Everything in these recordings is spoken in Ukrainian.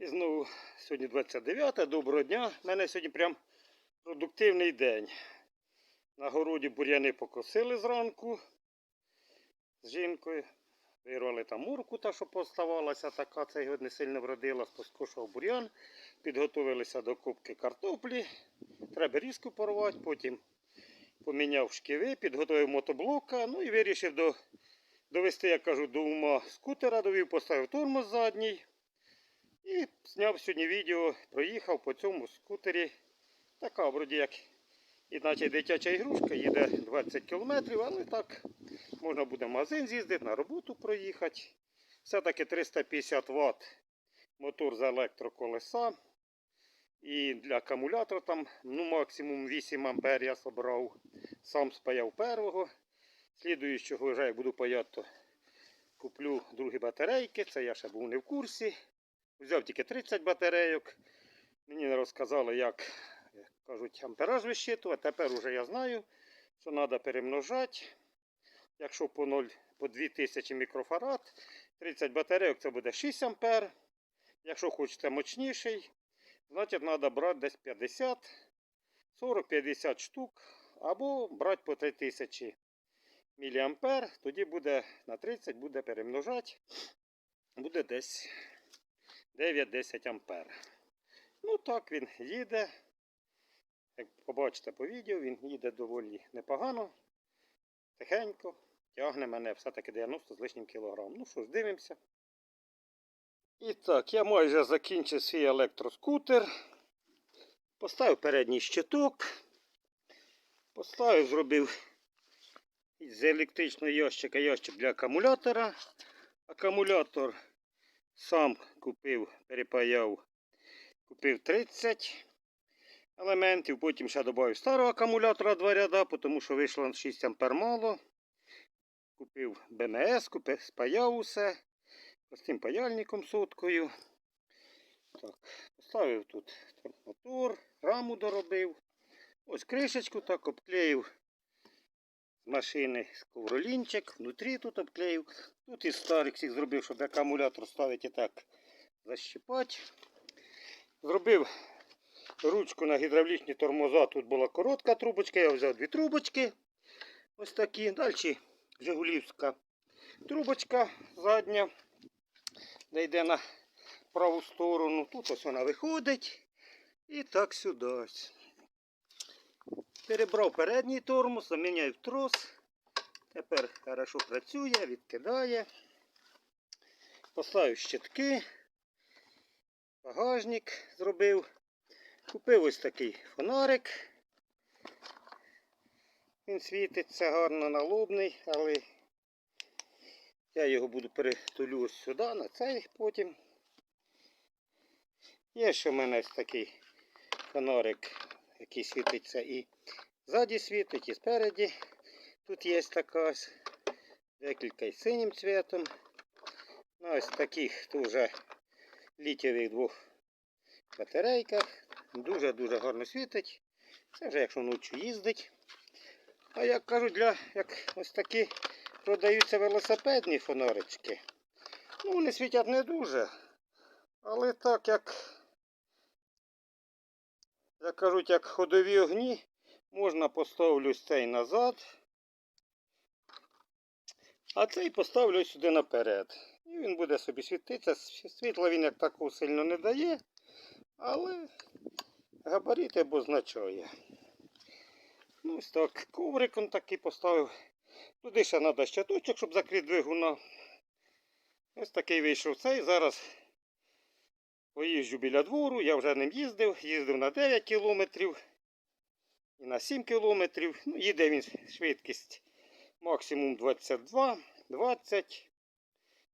І знову сьогодні 29, доброго дня. У мене сьогодні прям продуктивний день. На городі бур'яни покосили зранку з жінкою. Вирвали там мурку, та що поставалася, така це його не сильно вродила, поскошував бур'ян. Підготовилися до кубки картоплі. Треба різку порвати, потім поміняв шківи, підготовив мотоблока, ну і вирішив до, довести, як кажу, до ума скутера, довів, поставив тормоз задній. І зняв сьогодні відео, проїхав по цьому скутері. Така, вроді як, іначе дитяча ігрушка, їде 20 км, але так можна буде в магазин з'їздити, на роботу проїхати. Все-таки 350 Вт мотор за електроколеса. І для акумулятора там ну, максимум 8 ампер я собрав. Сам спаяв першого. Слідуючого вже як буду паяти, то куплю другі батарейки. Це я ще був не в курсі. Взяв тільки 30 батарейок. Мені не розказали, як кажуть, ампераж вищитувати. Тепер вже я знаю, що треба перемножати. Якщо по 0, по 2000 мікрофарад, 30 батарейок це буде 6 ампер. Якщо хочете мощніший, значить треба брати десь 50, 40-50 штук. Або брати по 3000 мА, тоді буде на 30 буде перемножати. Буде десь 9-10 ампер. Ну так він їде. Як побачите по відео, він їде доволі непогано. Тихенько. Тягне мене все-таки 90 з лишнім кілограм. Ну що ж, дивимося. І так, я майже закінчив свій електроскутер. Поставив передній щиток. Поставив, зробив з електричного ящика ящик для акумулятора. Акумулятор сам купив, перепаяв, купив 30 елементів, потім ще додав старого акумулятора два ряда, тому що вийшло на 6 ампер мало. Купив БМС, купив, спаяв усе простим паяльником соткою. Так, Поставив тут мотор, раму доробив. Ось кришечку так обклеїв з машини ковролінчик, внутрі тут обклеїв. Тут із старих всіх зробив, щоб акумулятор ставити і так защіпати. Зробив ручку на гідравлічні тормоза. Тут була коротка трубочка, я взяв дві трубочки. Ось такі. Далі Жигулівська трубочка задня, де йде на праву сторону. Тут ось вона виходить. І так сюди. Перебрав передній тормоз, заміняв трос. Тепер хорошо працює, відкидає. Поставив щитки. Багажник зробив. Купив ось такий фонарик. Він світиться гарно налобний, але я його буду перетулю ось сюди, на цей потім. Є ще в мене ось такий фонарик, який світиться і ззаді світить, і спереді. Тут є така ось декілька із синім цвітом. На ось таких теж літєвих двох батарейках. Дуже-дуже гарно світить. Це вже якщо ночі їздить. А як кажуть, для як ось такі продаються велосипедні фонарички. Ну, вони світять не дуже. Але так як, як кажуть, як ходові огні, можна поставлю цей назад. А цей поставлю сюди наперед. І він буде собі світитися. Світла він як такого сильно не дає, але габарити обозначає. Ну, ось так, коврик он такий поставив. Туди ще треба щаточок, щоб закрити двигуна. Ось такий вийшов цей. Зараз поїжджу біля двору, я вже ним їздив, їздив на 9 кілометрів і на 7 кілометрів. Ну, їде він швидкість максимум 22, 20.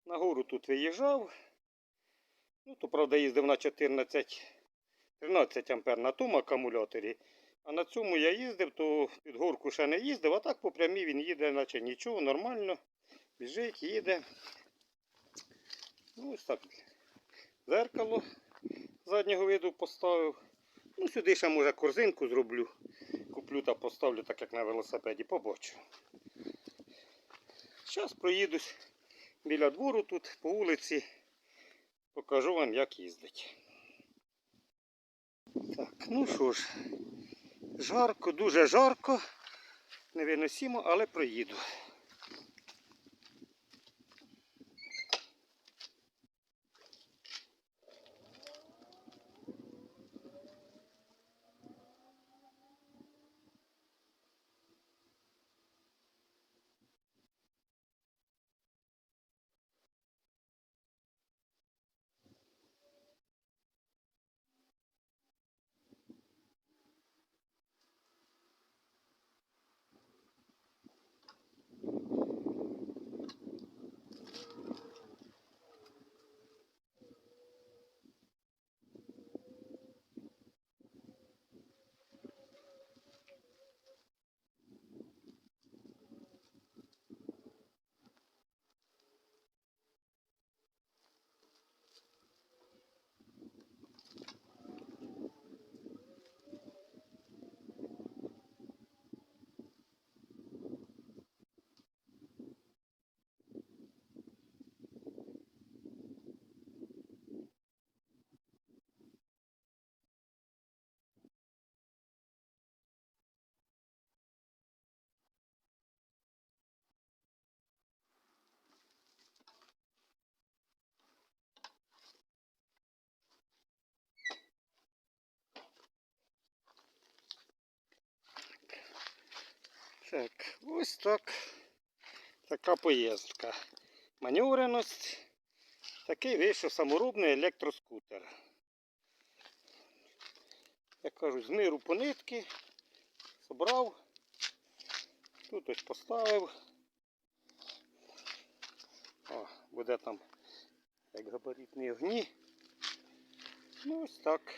Нагору тут виїжджав. Ну, то, правда, їздив на 14, 13 ампер на тому акумуляторі. А на цьому я їздив, то під горку ще не їздив, а так по прямій він їде, наче нічого, нормально. Біжить, їде. Ну, ось так. Зеркало заднього виду поставив. Ну, сюди ще може корзинку зроблю. Куплю та поставлю, так як на велосипеді, побачу. Зараз проїдусь біля двору тут, по вулиці. покажу вам, як їздить. Так, ну що ж, жарко, дуже жарко, невиносимо, але проїду. Так, ось так. Така поїздка. Маневреність. Такий вийшов саморобний електроскутер. Як кажуть, з миру по нитки. Собрав. Тут ось поставив. О, буде там як габаритні огні. Ну ось так.